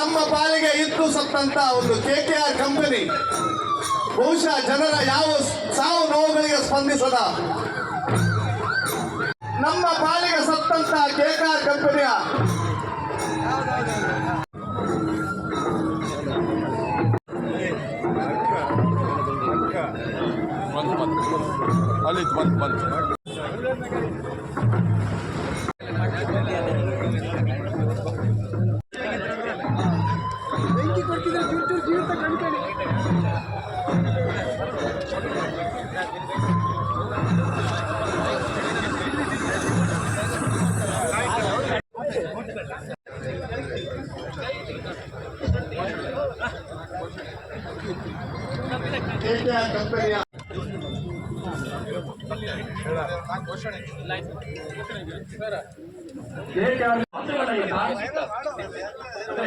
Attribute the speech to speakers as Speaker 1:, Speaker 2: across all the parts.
Speaker 1: ಕೊಟ್ಟಂತ ಒಂದು K K R company ಬಹುಶಃ ಜನರ ಯಾವ ಸಾವು ನೋವುಗಳಿಗೆ ಸ್ಪಂದಿಸದ? ನಮ್ಮ ಪಾಲಿಗೆ ಸತ್ತಂತ ಕೆ ಕೆ ಆರ್ ಕಂಪನಿಯ
Speaker 2: ಅಲ್ಲಿ ಬಂತು ಬಂತು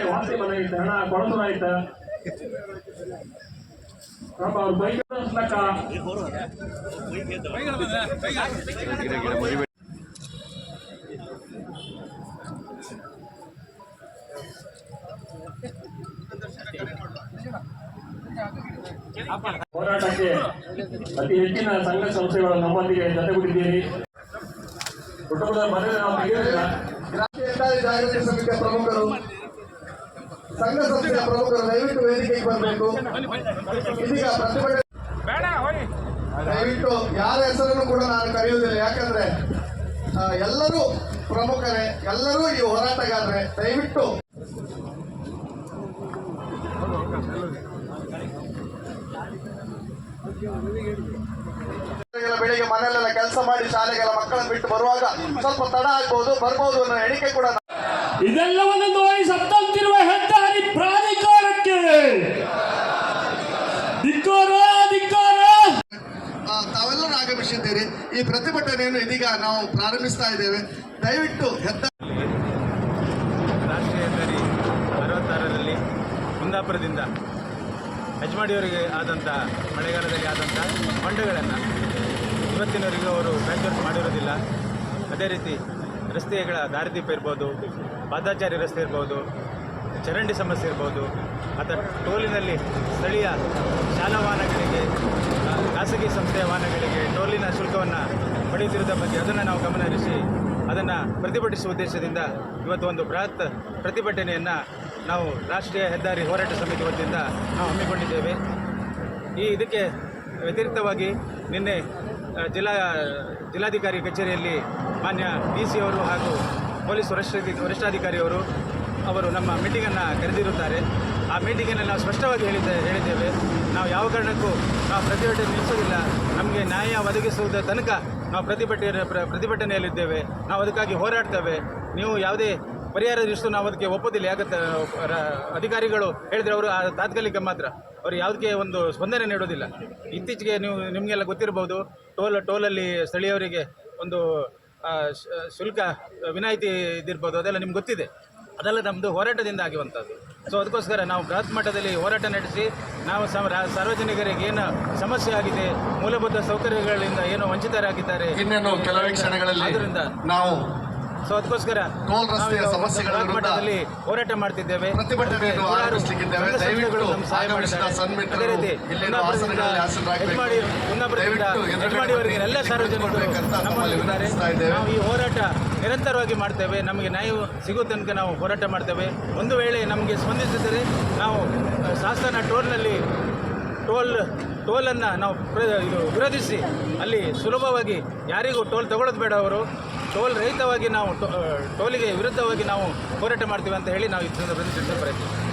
Speaker 3: ವಾಸಿ ಮನೆ ಐತೆ ಹಣ ಪಾಪ ಅವ್ರ ಬೈಕ್ ಹೋರಾಟಕ್ಕೆ ಅತಿ ಹೆಚ್ಚಿನ ಸಂಘ ಸಂಸ್ಥೆಗಳ ನಮ್ಮೊಂದಿಗೆ ಜೊತೆಗೂಡಿದ್ದೀರಿ. ಕುಟುಂಬದ ಮನೆ ನಾವು
Speaker 1: ಜಾಗೃತಿ ಸಮಿತಿಯ ಪ್ರಮುಖರು ಸಂಘ ಸಂಸ್ಥೆಯ ಪ್ರಮುಖರು ದಯವಿಟ್ಟು ವೇದಿಕೆಗೆ ಬರಬೇಕು. ಇದೀಗ ಪ್ರತಿಭಟನೆ ದಯವಿಟ್ಟು ಯಾರ ಹೆಸರನ್ನು ಕೂಡ ನಾನು ಕರೆಯುವುದಿಲ್ಲ. ಯಾಕಂದ್ರೆ ಎಲ್ಲರೂ ಪ್ರಮುಖರೇ ಎಲ್ಲರೂ ಈ ಹೋರಾಟಗಾರರೇ. ದಯವಿಟ್ಟು ಬೆಳಿಗ್ಗೆ ಮನೆಯಲ್ಲೆಲ್ಲ ಕೆಲಸ ಮಾಡಿ ಶಾಲೆಗೆಲ್ಲ ಮಕ್ಕಳನ್ನು ಬಿಟ್ಟು ಬರುವಾಗ ಸ್ವಲ್ಪ ತಡ ಆಗ್ಬಹುದು ಬರ್ಬೋದು ಅನ್ನೋ ಎಣಿಕೆ ಕೂಡ
Speaker 3: ಇದೆಲ್ಲವನ್ನು ನೋಡಿ ಸತ್ತಂತಿರುವ ಹೆದ್ದಾರಿ ಪ್ರಾಧಿಕಾರಕ್ಕೆ. ಧಿಕ್ಕಾರ ಧಿಕ್ಕಾರ.
Speaker 1: ಆ, ತಾವೆಲ್ಲರೂ ಆಗಮಿಸಿದ್ದೀರಿ. ಈ ಪ್ರತಿಭಟನೆಯನ್ನು ಇದೀಗ ನಾವು ಪ್ರಾರಂಭಿಸ್ತಾ ಇದ್ದೇವೆ. ದಯವಿಟ್ಟು ಹೆದ್ದ
Speaker 4: ರಾಷ್ಟ್ರೀಯ ಹೆದ್ದಾರಿ ಅರವತ್ತಾರರಲ್ಲಿ ಕುಂದಾಪುರದಿಂದ ಹೆಜ್ಮಾಡಿಯವರಿಗೆ ಆದಂಥ ಮಳೆಗಾಲದಲ್ಲಿ ಆದಂಥ ಹೊಂಡಗಳನ್ನು ಇವತ್ತಿನವರೆಗೂ ಅವರು ಬ್ಯಾಂಕರ್ಸ್ ಮಾಡಿರೋದಿಲ್ಲ. ಅದೇ ರೀತಿ ರಸ್ತೆಗಳ ದಾರಿದೀಪ ಇರ್ಬೋದು, ಪಾದಾಚಾರಿ ರಸ್ತೆ ಇರ್ಬೋದು, ಚರಂಡಿ ಸಮಸ್ಯೆ ಇರ್ಬೋದು ಅಥವಾ ಟೋಲಿನಲ್ಲಿ ಸ್ಥಳೀಯ ಶಾಲಾ ವಾಹನಗಳಿಗೆ ಖಾಸಗಿ ಸಂಸ್ಥೆಯ ವಾಹನಗಳಿಗೆ ಟೋಲಿನ ಶುಲ್ಕವನ್ನು ಪಡೆಯುತ್ತಿರುವುದರ ಬಗ್ಗೆ ಅದನ್ನು ನಾವು ಗಮನಹರಿಸಿ ಅದನ್ನು ಪ್ರತಿಭಟಿಸುವ ಉದ್ದೇಶದಿಂದ ಇವತ್ತು ಒಂದು ಬೃಹತ್ ಪ್ರತಿಭಟನೆಯನ್ನು ನಾವು ರಾಷ್ಟ್ರೀಯ ಹೆದ್ದಾರಿ ಹೋರಾಟ ಸಮಿತಿ ವತಿಯಿಂದ ನಾವು ಹಮ್ಮಿಕೊಂಡಿದ್ದೇವೆ. ಈ ಇದಕ್ಕೆ ವ್ಯತಿರಿಕ್ತವಾಗಿ ನಿನ್ನೆ ಜಿಲ್ಲಾ, ಜಿಲ್ಲಾಧಿಕಾರಿ ಕಚೇರಿಯಲ್ಲಿ ಮಾನ್ಯ ಡಿ ಸಿ ಅವರು ಹಾಗೂ ಪೊಲೀಸ್ ವರಿಷ್ಠಾಧಿ, ವರಿಷ್ಠಾಧಿಕಾರಿಯವರು ಅವರು ನಮ್ಮ ಮೀಟಿಂಗನ್ನು ಕರೆದಿರುತ್ತಾರೆ. ಆ ಮೀಟಿಂಗನ್ನು ನಾವು ಸ್ಪಷ್ಟವಾಗಿ ಹೇಳಿದ್ದೆ, ಹೇಳಿದ್ದೇವೆ. ನಾವು ಯಾವ ಕಾರಣಕ್ಕೂ ನಾವು ಪ್ರತಿಭಟನೆ ನಿಲ್ಲಿಸೋದಿಲ್ಲ. ನಮಗೆ ನ್ಯಾಯ ಒದಗಿಸುವುದರ ತನಕ ನಾವು ಪ್ರತಿಭಟನೆ ಪ್ರ- ಪ್ರತಿಭಟನೆಯಲ್ಲಿದ್ದೇವೆ. ನಾವು ಅದಕ್ಕಾಗಿ ಹೋರಾಡ್ತೇವೆ. ನೀವು ಯಾವುದೇ ಪರಿಹಾರ ಇಷ್ಟು ನಾವು ಅದಕ್ಕೆ ಒಪ್ಪೋದಿಲ್ಲ. ಯಾಕಂತ ಅಧಿಕಾರಿಗಳು ಹೇಳಿದರೆ ಅವರು ಆ ತಾತ್ಕಾಲಿಕ ಮಾತ್ರ. ಅವರು ಯಾವುದಕ್ಕೆ ಒಂದು ಸ್ಪಂದನೆ ನೀಡೋದಿಲ್ಲ. ಇತ್ತೀಚೆಗೆ ನೀವು ನಿಮಗೆಲ್ಲ ಗೊತ್ತಿರ್ಬೋದು ಟೋಲ್ ಟೋಲಲ್ಲಿ ಸ್ಥಳೀಯವರಿಗೆ ಒಂದು ಶುಲ್ಕ ವಿನಾಯಿತಿ ಇದಿರ್ಬೋದು ಅದೆಲ್ಲ ನಿಮ್ಗೆ ಗೊತ್ತಿದೆ. ಅದೆಲ್ಲ ನಮ್ಮದು ಹೋರಾಟದಿಂದ ಆಗಿರುವಂಥದ್ದು ಸೊ ಅದಕ್ಕೋಸ್ಕರ ನಾವು ಬೃಹತ್ ಮಟ್ಟದಲ್ಲಿ ಹೋರಾಟ ನಡೆಸಿ ನಾವು ಸಾರ್ವಜನಿಕರಿಗೆ ಏನು ಸಮಸ್ಯೆ ಆಗಿದೆ ಮೂಲಭೂತ ಸೌಕರ್ಯಗಳಿಂದ ಏನು ವಂಚಿತರಾಗಿದ್ದಾರೆ.
Speaker 1: ಇನ್ನೇನು ಕೆಲವೇ ಕ್ಷಣಗಳಲ್ಲಿ
Speaker 4: ಆದ್ದರಿಂದ
Speaker 1: ನಾವು
Speaker 4: ಸೊ ಅದಕ್ಕೋಸ್ಕರ ಮಟ್ಟದಲ್ಲಿ ಹೋರಾಟ ಮಾಡ್ತಿದ್ದೇವೆ. ಅದೇ ರೀತಿ ಎಲ್ಲ ಸಾರ್ವಜನಿಕರು ನಮ್ಮಲ್ಲಿದ್ದಾರೆ. ನಾವು ಈ ಹೋರಾಟ ನಿರಂತರವಾಗಿ ಮಾಡ್ತೇವೆ. ನಮಗೆ ನ್ಯಾಯ ಸಿಗೋ ತನಕ ನಾವು ಹೋರಾಟ ಮಾಡ್ತೇವೆ. ಒಂದು ವೇಳೆ ನಮಗೆ ಸ್ಪಂದಿಸಿದರೆ ನಾವು ಶಾಸನ ಟೋಲ್ನಲ್ಲಿ ಟೋಲ್ ಟೋಲನ್ನು ನಾವು ಇದು ವಿರೋಧಿಸಿ ಅಲ್ಲಿ ಸುಲಭವಾಗಿ ಯಾರಿಗೂ ಟೋಲ್ ತಗೊಳ್ಳೋದು ಬೇಡ ಅವರು. ಟೋಲ್ ರಹಿತವಾಗಿ ನಾವು ಟೋಲಿಗೆ ವಿರುದ್ಧವಾಗಿ ನಾವು ಹೋರಾಟ ಮಾಡ್ತೀವಿ ಅಂತ ಹೇಳಿ ನಾವು ಇದರಿಂದ ಪ್ರಯತ್ನ